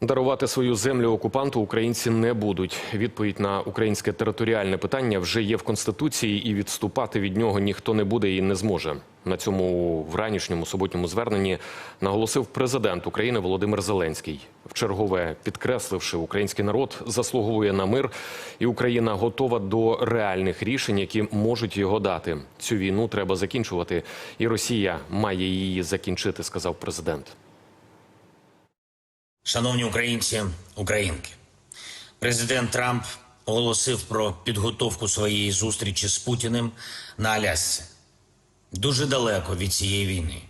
Дарувати свою землю окупанту українці не будуть. Відповідь на українське територіальне питання вже є в конституції, і відступати від нього ніхто не буде і не зможе. На цьому вранішньому суботньому зверненні наголосив президент України Володимир Зеленський, вчергове підкресливши, український народ заслуговує на мир, і Україна готова до реальних рішень, які можуть його дати. Цю війну треба закінчувати, і Росія має її закінчити, сказав президент. Шановні українці, українки, президент Трамп оголосив про підготовку своєї зустрічі з Путіним на Алясці. Дуже далеко від цієї війни,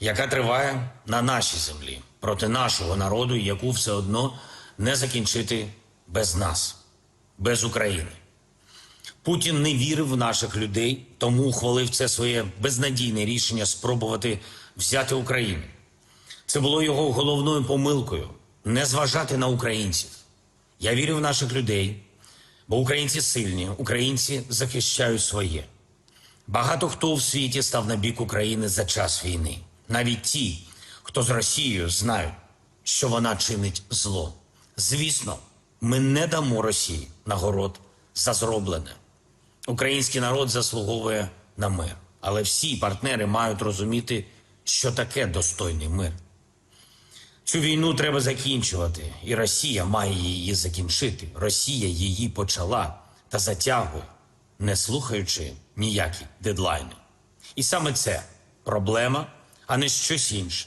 яка триває на нашій землі проти нашого народу, яку все одно не закінчити без нас, без України. Путін не вірив в наших людей, тому ухвалив це своє безнадійне рішення спробувати взяти Україну. Це було його головною помилкою не зважати на українців. Я вірю в наших людей, бо українці сильні, українці захищають своє. Багато хто в світі став на бік України за час війни. Навіть ті, хто з Росією знають, що вона чинить зло. Звісно, ми не дамо Росії нагород за зроблене. Український народ заслуговує на мир, але всі партнери мають розуміти, що таке достойний мир. Цю війну треба закінчувати, і Росія має її закінчити. Росія її почала та затягує, не слухаючи ніякі дедлайни. І саме це проблема, а не щось інше.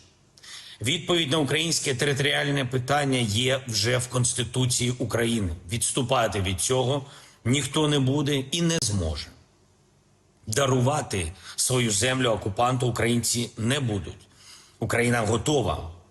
Відповідь на українське територіальне питання є вже в Конституції України. Відступати від цього ніхто не буде і не зможе. Дарувати свою землю окупанту українці не будуть. Україна готова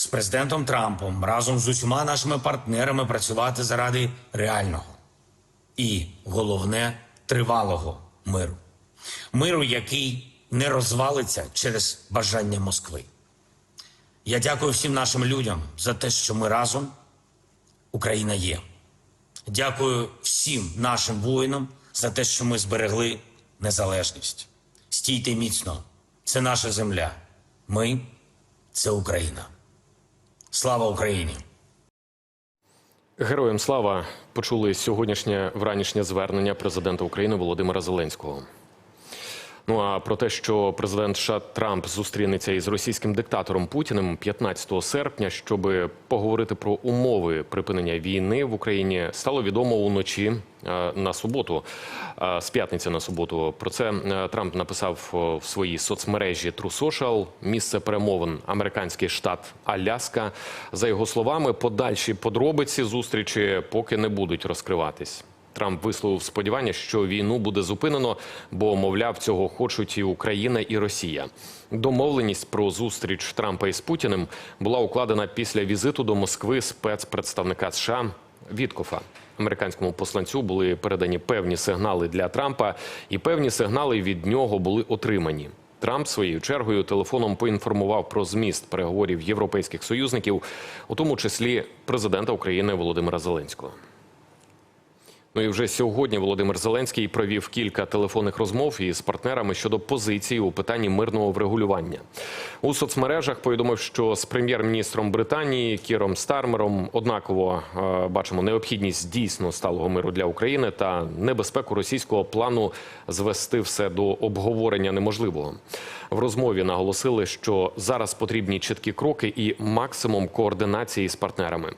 з президентом Трампом, разом з усіма нашими партнерами працювати заради реального і головне тривалого миру. Миру, який не розвалиться через бажання Москви. Я дякую всім нашим людям за те, що ми разом. Україна є. Дякую всім нашим воїнам за те, що ми зберегли незалежність. Стійте міцно, це наша земля. Ми це Україна. Слава Україні! Героям слава почули сьогоднішнє вранішнє звернення президента України Володимира Зеленського. Ну а про те, що президент США Трамп зустрінеться із російським диктатором Путіним 15 серпня, щоб поговорити про умови припинення війни в Україні, стало відомо уночі е, на суботу, е, з п'ятниці на суботу. Про це е, Трамп написав в своїй соцмережі True Social. Місце перемовин американський штат Аляска. За його словами, подальші подробиці зустрічі поки не будуть розкриватись. Трамп висловив сподівання, що війну буде зупинено, бо, мовляв, цього хочуть і Україна, і Росія. Домовленість про зустріч Трампа із Путіним була укладена після візиту до Москви спецпредставника США Віткофа. Американському посланцю були передані певні сигнали для Трампа, і певні сигнали від нього були отримані. Трамп своєю чергою телефоном поінформував про зміст переговорів європейських союзників, у тому числі президента України Володимира Зеленського. Ну і вже сьогодні Володимир Зеленський провів кілька телефонних розмов із партнерами щодо позиції у питанні мирного врегулювання. У соцмережах повідомив, що з прем'єр-міністром Британії Кіром Стармером однаково е, бачимо необхідність дійсно сталого миру для України та небезпеку російського плану звести все до обговорення неможливого. В розмові наголосили, що зараз потрібні чіткі кроки і максимум координації з партнерами.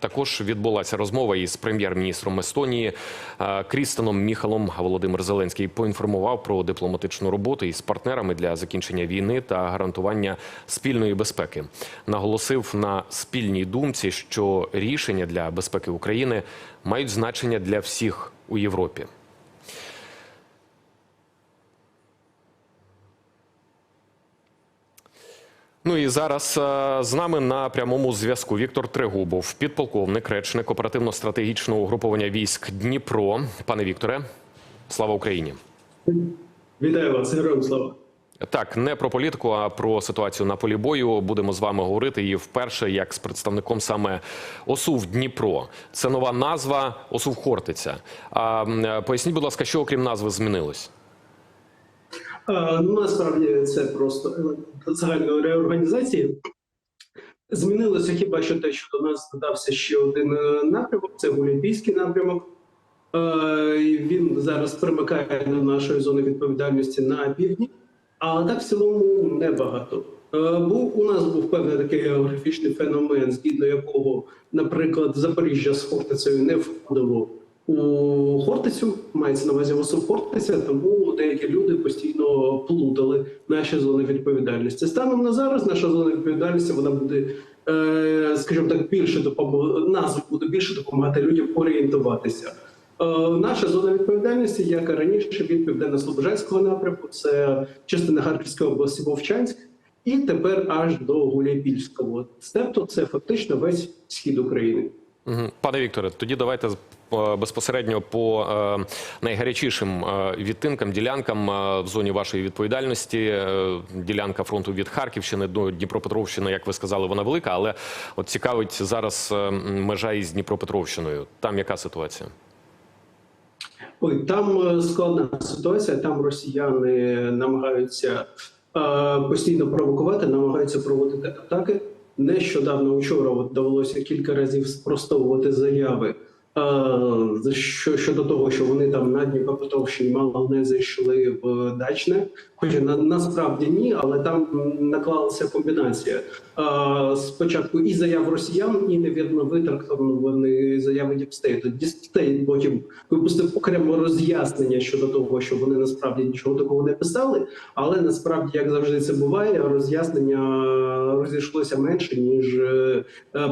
Також відбулася розмова із прем'єр-міністром Естонії е, Крістеном Міхалом. Володимир Зеленський поінформував про дипломатичну роботу із партнерами для закінчення війни та гарантування спільної безпеки. Наголосив на спільній думці, що рішення для безпеки України мають значення для всіх у Європі. Ну і зараз е, з нами на прямому зв'язку Віктор Трегубов, підполковник, речник оперативно-стратегічного угруповання військ Дніпро. Пане Вікторе, слава Україні. Вітаю вас, героям слава. Так, не про політику, а про ситуацію на полі бою будемо з вами говорити. І вперше, як з представником саме ОСУВ Дніпро. Це нова назва ОСУВ Хортиця. А е, поясніть, будь ласка, що окрім назви змінилось? Ну, насправді це просто елемент загальної реорганізації. Змінилося хіба що те, що до нас додався ще один е, напрямок, це Гуляйпійський напрямок. Е, Він зараз примикає до нашої зони відповідальності на півдні, але так в цілому небагато. Е, Був у нас був певний такий географічний феномен, згідно якого, наприклад, Запоріжжя з Хортицею не входило у Хортицю, мається на увазі ВСУ Хортиця, тому деякі люди постійно плутали наші зони відповідальності. Станом на зараз наша зона відповідальності вона буде, е, скажімо так, більше допомогти, назва буде більше допомагати людям орієнтуватися. Е, Наша зона відповідальності, як і раніше, від південно-слобожанського напрямку, це частина Харківської області Вовчанськ, і тепер аж до Гуляйпільського. Тобто це фактично весь схід України. Пане Вікторе, тоді давайте безпосередньо по е, найгарячішим е, відтинкам, ділянкам е, в зоні вашої відповідальності. Ділянка фронту від Харківщини до Дніпропетровщини, як ви сказали, вона велика, але от цікавить зараз межа із Дніпропетровщиною. Там яка ситуація? Ой, там складна ситуація. Там росіяни намагаються е, постійно провокувати, намагаються проводити атаки. Нещодавно вчора от довелося кілька разів спростовувати заяви за що щодо того, що вони там на Дніпропетровщині мало не зайшли в дачне. Хоча на, насправді ні, але там наклалася комбінація. Е, спочатку і заяв росіян, і невірно витрактовані заяви Діпстейту. Діпстейт потім випустив окремо роз'яснення щодо того, що вони насправді нічого такого не писали. Але насправді, як завжди, це буває, роз'яснення розійшлося менше ніж е,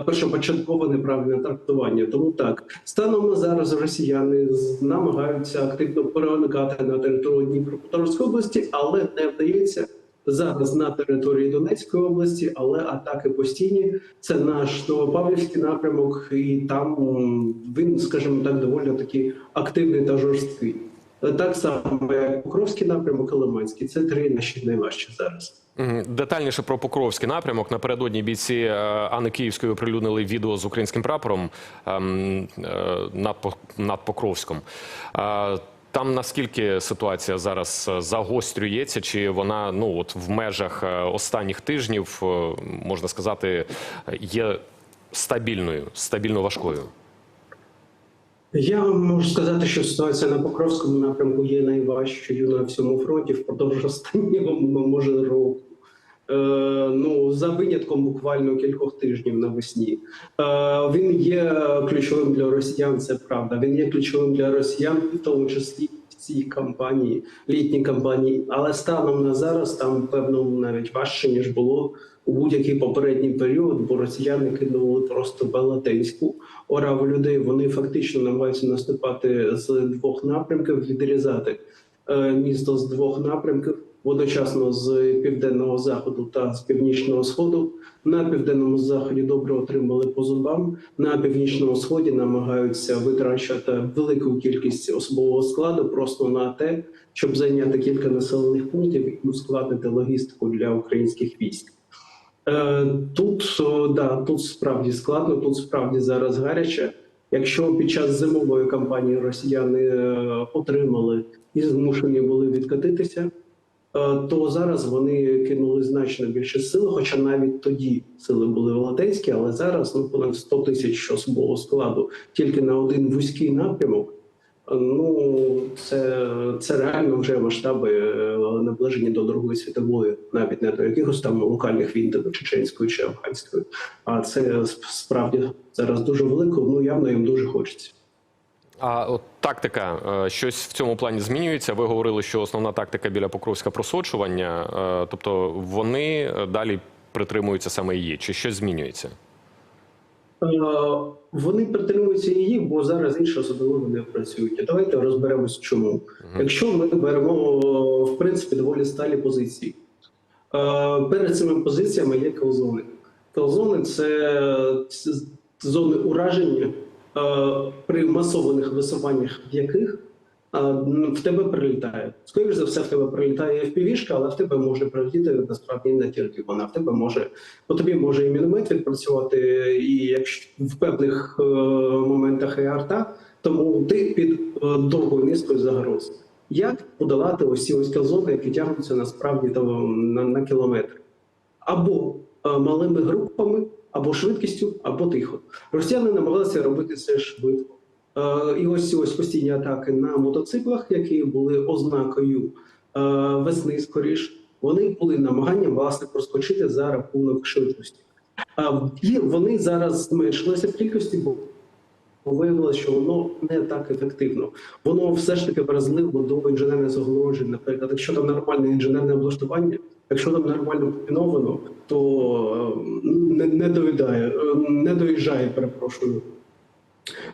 першопочаткове неправильне трактування. Тому так станом на зараз росіяни намагаються активно проникати на територію Дніпропетровської області, але не вдається. Зараз на території Донецької області, але атаки постійні. Це наш Новопавлівський напрямок, і там він, скажімо так, доволі таки активний та жорсткий. Так само, як Покровський напрямок, і Лиманський. Це три наші найважчі зараз. Детальніше про Покровський напрямок. Напередодні бійці е, Анни Київської оприлюднили відео з українським прапором ем, е, над, Покровськом. Е, Там наскільки ситуація зараз загострюється, чи вона ну от в межах останніх тижнів можна сказати є стабільною, стабільно важкою? Я вам можу сказати, що ситуація на Покровському напрямку є найважчою на всьому фронті впродовж останнього може року. Е, ну за винятком буквально кількох тижнів навесні. Е, він є ключовим для росіян. Це правда. Він є ключовим для росіян, в тому числі цій кампанії, літній кампанії. Але станом на зараз там певно навіть важче ніж було у будь-який попередній період, бо росіяни кинули просто велетенську ораву людей. Вони фактично намагаються наступати з двох напрямків, відрізати е, місто з двох напрямків. Водочасно з південного заходу та з північного сходу на південному заході добре отримали по зубам. На північному сході намагаються витрачати велику кількість особового складу просто на те, щоб зайняти кілька населених пунктів і ускладнити логістику для українських військ. Е, Тут да, тут справді складно, тут справді зараз гаряче. Якщо під час зимової кампанії росіяни е, отримали і змушені були відкатитися, то зараз вони кинули значно більше сил, хоча навіть тоді сили були велетенські, але зараз ну понад 100 тисяч особового складу тільки на один вузький напрямок. Е, Ну це, це реально вже масштаби е, наближені до Другої світової, навіть не до якихось там локальних війн, до чеченської чи афганської. А це справді зараз дуже велико. Ну явно їм дуже хочеться. А от тактика е, щось в цьому плані змінюється. Ви говорили, що основна тактика біля Покровська просочування, е, тобто вони е, далі притримуються саме її, чи щось змінюється? Вони притримуються її, бо зараз інші особливо не працюють. Давайте розберемось, чому. Якщо ми беремо в принципі доволі сталі позиції. Перед цими позиціями є калзони. Калзони це зони ураження, при масованих висуваннях в яких в тебе прилітає. Скоріше за все, в тебе прилітає FPV-шка, але в тебе може прилетіти насправді не тільки вона. В тебе може по тобі може і міномет відпрацювати, і якщо в певних е, моментах і арта, тому ти під е, довгою низкою загроз. Як подолати ці ось калзони, які тягнуться насправді там, на, на кілометри? Або малими групами, або швидкістю, або тихо. Росіяни намагалися робити це швидко. Е, І ось ось постійні атаки на мотоциклах, які були ознакою е, весни, скоріш, вони були намаганням власне проскочити за рахунок швидкості. І вони зараз зменшилися в кількості, бо виявилося, що воно не так ефективно. Воно все ж таки вразливо до інженерних загороджень. Наприклад, якщо там нормальне інженерне облаштування, якщо там нормально комбіновано, то е, не, не доїдає, е, не доїжджає, перепрошую.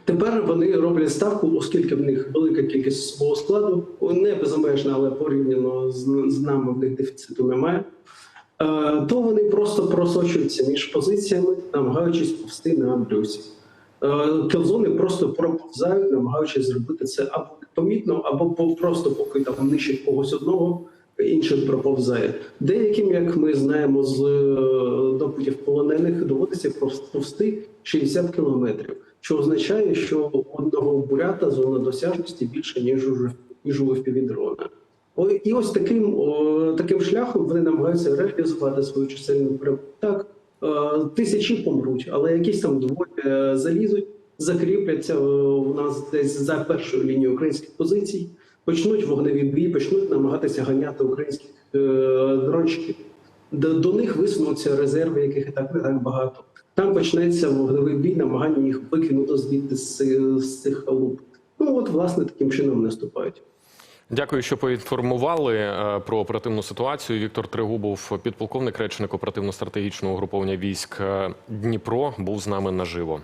Тепер вони роблять ставку, оскільки в них велика кількість свого складу, не безмежна, але порівняно з, з нами в них дефіциту немає. Е, То вони просто просочуються між позиціями, намагаючись повсти на брюсі. Е, Келзони просто проповзають, намагаючись зробити це або помітно, або просто поки там нищить когось одного, інший проповзає. Деяким, як ми знаємо з е, допитів полонених, доводиться повсти 60 кілометрів, що означає, що одного бурята зона досяжності більше ніж у ніж у впівдрона. О, І ось таким, о, таким шляхом вони намагаються реалізувати свою чисельну перемогу. Так, е, тисячі помруть, але якісь там двоє е, залізуть, закріпляться е, у нас десь за першою лінією українських позицій, почнуть вогневі бій, почнуть намагатися ганяти українських е, дрончиків. До, до них висунуться резерви, яких і так не так багато. Там почнеться вогневий бій, намагання їх викинути звідти з, з цих халуп. Ну от, власне, таким чином наступають. Дякую, що поінформували е, про оперативну ситуацію. Віктор Трегубов, підполковник речник оперативно-стратегічного угруповання військ е, Дніпро, був з нами наживо.